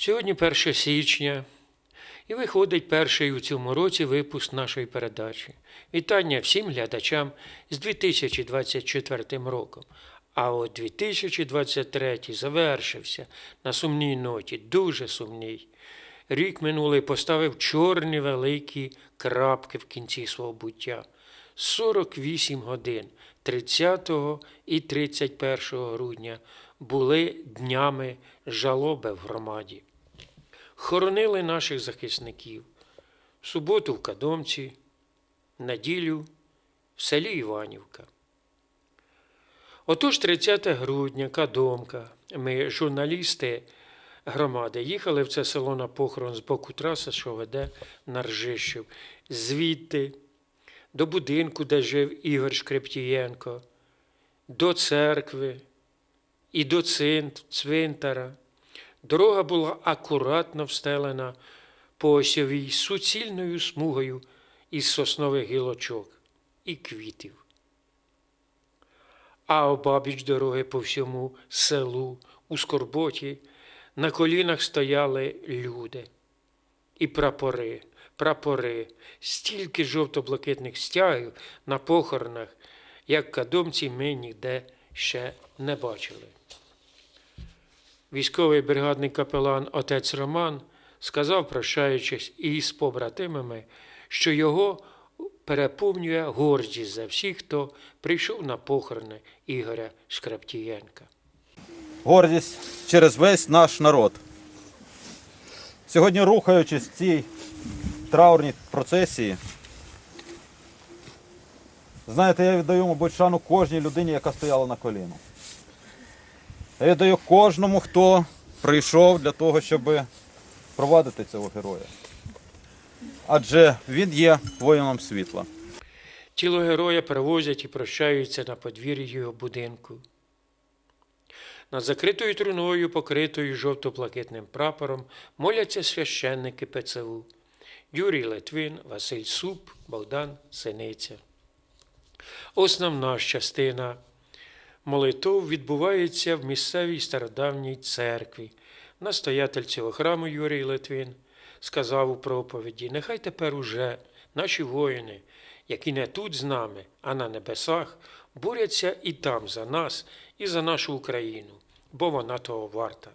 Сьогодні 1 січня і виходить перший у цьому році випуск нашої передачі. Вітання всім глядачам з 2024 роком. А от 2023 завершився на сумній ноті, дуже сумній. Рік минулий поставив чорні великі крапки в кінці свого буття. 48 годин 30 і 31 грудня були днями жалоби в громаді. Хоронили наших захисників в суботу в Кадомці, неділю в селі Іванівка. Отож 30 грудня, Кадомка, ми, журналісти громади, їхали в це село на похорон з боку траси, що веде на Ржищів. Звідти до будинку, де жив Ігор Шкрептієнко, до церкви і до цин- цвинтара. Дорога була акуратно встелена по осьовій суцільною смугою із соснових гілочок і квітів. А обабіч дороги по всьому селу у скорботі на колінах стояли люди і прапори, прапори, стільки жовто-блакитних стягів на похоронах, як кадомці ми ніде ще не бачили. Військовий бригадний капелан отець Роман сказав, прощаючись із побратимами, що його переповнює гордість за всіх, хто прийшов на похорони Ігоря Шкраптієнка. гордість через весь наш народ. Сьогодні, рухаючись в цій траурній процесії, знаєте, я віддаю, мабуть, шану кожній людині, яка стояла на коліну. Я віддаю кожному, хто прийшов для того, щоб провадити цього героя. Адже він є воїном світла. Тіло героя перевозять і прощаються на подвір'ї його будинку. Над закритою труною, покритою жовто-блакитним прапором, моляться священники ПЦУ Юрій Литвин, Василь Суп, Богдан Синиця. Основна частина молитов відбувається в місцевій стародавній церкві. Настоятель цього храму Юрій Литвин сказав у проповіді: Нехай тепер уже наші воїни, які не тут з нами, а на небесах, борються і там за нас, і за нашу Україну, бо вона того варта.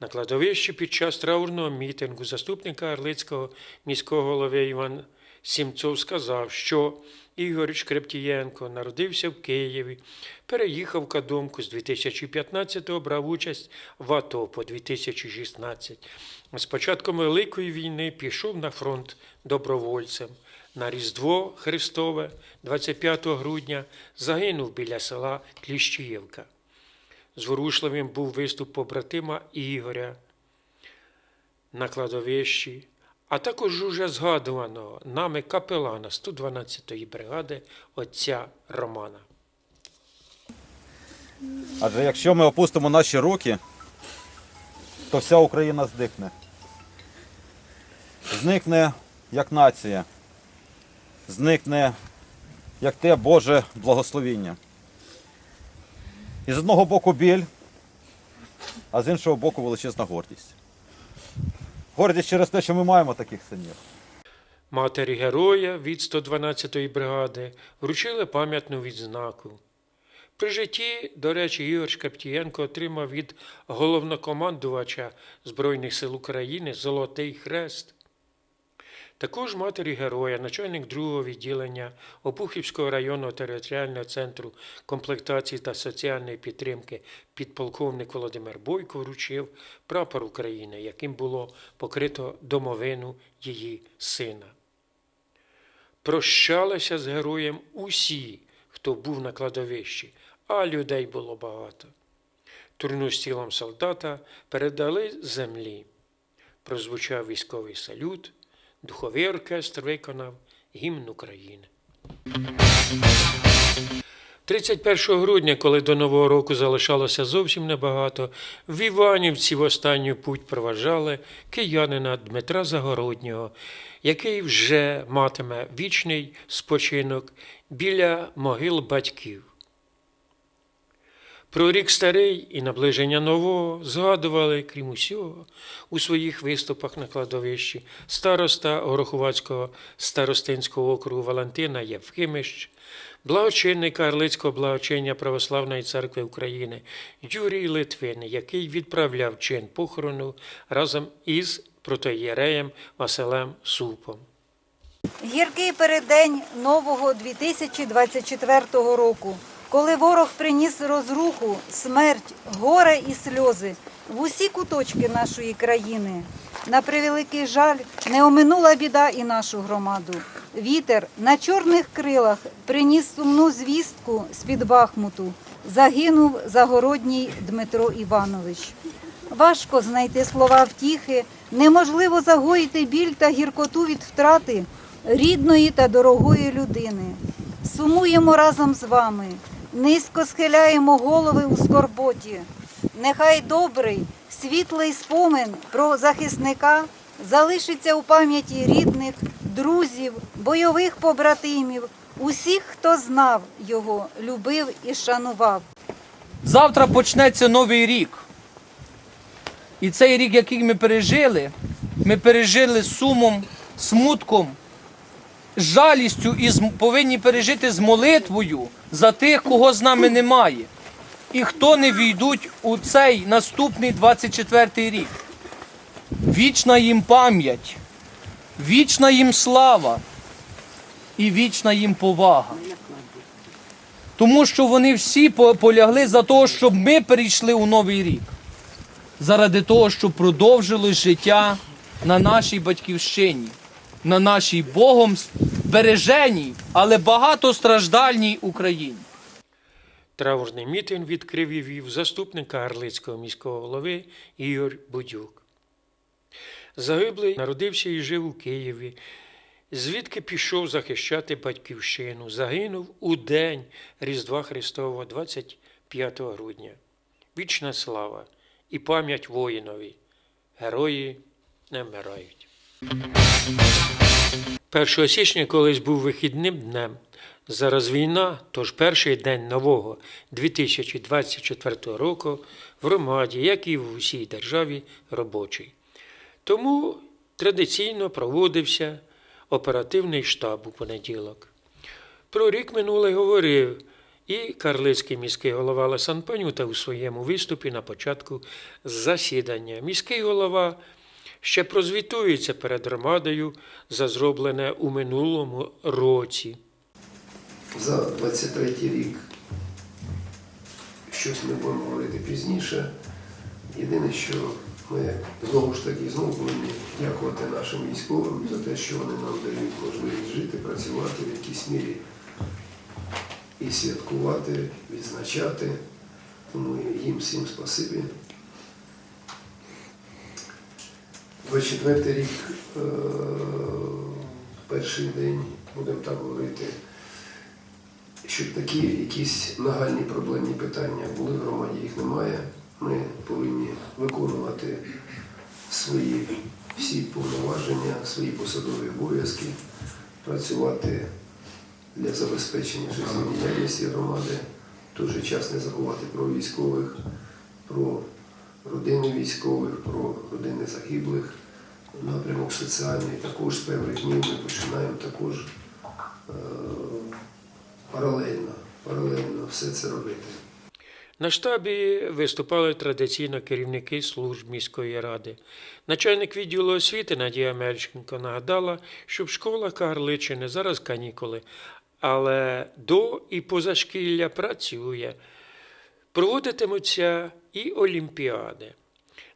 На кладовищі під час траурного мітингу заступника Орлицького міського голови Іван Сімцов сказав, що Ігор Шкрептієнко народився в Києві, переїхав в Кадомку з 2015-го, брав участь в АТО по 2016. З початком Великої війни пішов на фронт добровольцем. На Різдво Христове 25 грудня загинув біля села Кліщіївка. Зворушливим був виступ побратима Ігоря на кладовищі, а також уже згадуваного нами капелана 112-ї бригади отця Романа. Адже якщо ми опустимо наші руки, то вся Україна здихне. Зникне як нація, зникне як те Боже благословіння. І з одного боку біль, а з іншого боку величезна гордість. Гордість через те, що ми маємо таких синів. Матері героя від 112-ї бригади вручили пам'ятну відзнаку. При житті, до речі, Ігор Шкаптієнко отримав від головнокомандувача Збройних сил України Золотий Хрест. Також матері героя, начальник другого відділення Опухівського районного територіального центру комплектації та соціальної підтримки підполковник Володимир Бойко вручив прапор України, яким було покрито домовину її сина. Прощалися з героєм усі, хто був на кладовищі, а людей було багато. Турну з тілом солдата передали землі. Прозвучав військовий салют, духовий оркестр виконав гімн України. 31 грудня, коли до Нового року залишалося зовсім небагато, в Іванівці в останню путь проважали киянина Дмитра Загороднього, який вже матиме вічний спочинок біля могил батьків. Про рік старий і наближення нового згадували, крім усього, у своїх виступах на кладовищі староста Гороховацького старостинського округу Валентина Євхимищ, благочинник Карлицького благочиння Православної церкви України Юрій Литвин, який відправляв чин похорону разом із протоєреєм Василем Супом. Гіркий переддень нового 2024 року, коли ворог приніс розруху, смерть, горе і сльози в усі куточки нашої країни. На превеликий жаль, не оминула біда і нашу громаду. Вітер на чорних крилах приніс сумну звістку з-під Бахмуту. Загинув Загородній Дмитро Іванович. Важко знайти слова втіхи, неможливо загоїти біль та гіркоту від втрати рідної та дорогої людини. Сумуємо разом з вами, низько схиляємо голови у скорботі. Нехай добрий, світлий спомин про захисника залишиться у пам'яті рідних, друзів, бойових побратимів, усіх, хто знав його, любив і шанував. Завтра почнеться новий рік. І цей рік, який ми пережили, ми пережили сумом, смутком, жалістю і повинні пережити з молитвою за тих, кого з нами немає. І хто не війдуть у цей наступний 24 рік. Вічна їм пам'ять, вічна їм слава і вічна їм повага. Тому що вони всі по- полягли за те, щоб ми перейшли у новий рік. Заради того, щоб продовжилось життя на нашій батьківщині, на нашій Богом береженій, але багатостраждальній Україні. Траурний мітинг відкрив і вів заступника Гарлицького міського голови Ігор Будюк. Загиблий народився і жив у Києві, звідки пішов захищати батьківщину. Загинув у день Різдва Христового 25 грудня. Вічна слава і пам'ять воїнові. Герої не вмирають. 1 січня колись був вихідним днем. Зараз війна, тож перший день нового 2024 року в громаді, як і в усій державі, робочий. Тому традиційно проводився оперативний штаб у понеділок. Про рік минулий говорив і Карлицький міський голова Лесан Панюта у своєму виступі на початку засідання. Міський голова ще прозвітується перед громадою за зроблене у минулому році. за 23 рік. Щось ми будемо говорити пізніше. Єдине, що ми знову ж таки знову повинні дякувати нашим військовим за те, що вони нам дають можливість жити, працювати в якійсь мірі і святкувати, відзначати. Тому їм всім спасибі. 24 рік, е, перший день, будемо так говорити, щоб такі якісь нагальні проблемні питання були в громаді, їх немає. Ми повинні виконувати свої всі повноваження, свої посадові обов'язки, працювати для забезпечення життєдіяльності громади, в той же час не забувати про військових, про родини військових, про родини загиблих. Напрямок соціальний також з певних днів ми починаємо також е, паралельно, паралельно все це робити. На штабі виступали традиційно керівники служб міської ради. Начальник відділу освіти Надія Мельченко нагадала, що в школах Карличини зараз канікули, але до і позашкілля працює. Проводитимуться і олімпіади.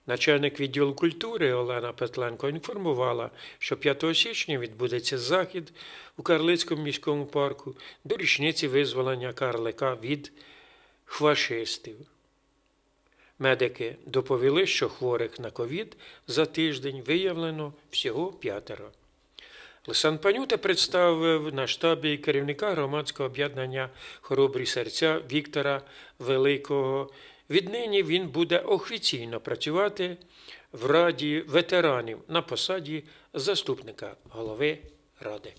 Начальник відділу культури Олена Петленко інформувала, що 5 січня відбудеться захід у Карлицькому міському парку до річниці визволення Карлика від хвашистів. Медики доповіли, що хворих на ковід за тиждень виявлено всього п'ятеро. Лисан Панюта представив на штабі керівника громадського об'єднання Хоробрі серця Віктора Великого. Віднині він буде офіційно працювати в Раді ветеранів на посаді заступника голови ради.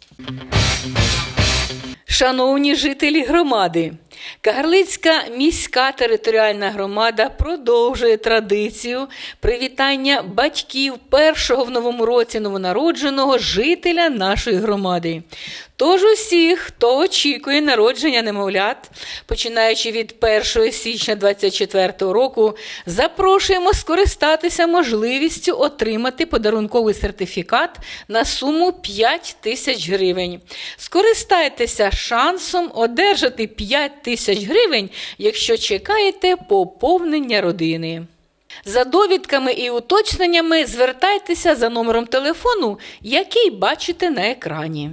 Шановні жителі громади, Кагарлицька міська територіальна громада продовжує традицію привітання батьків першого в новому році новонародженого жителя нашої громади. Тож усіх, хто очікує народження немовлят, починаючи від 1 січня 2024 року, запрошуємо скористатися можливістю отримати подарунковий сертифікат на суму 5 тисяч гривень. Скористайтеся шансом одержати 5 тисяч гривень, якщо чекаєте поповнення родини. За довідками і уточненнями звертайтеся за номером телефону, який бачите на екрані.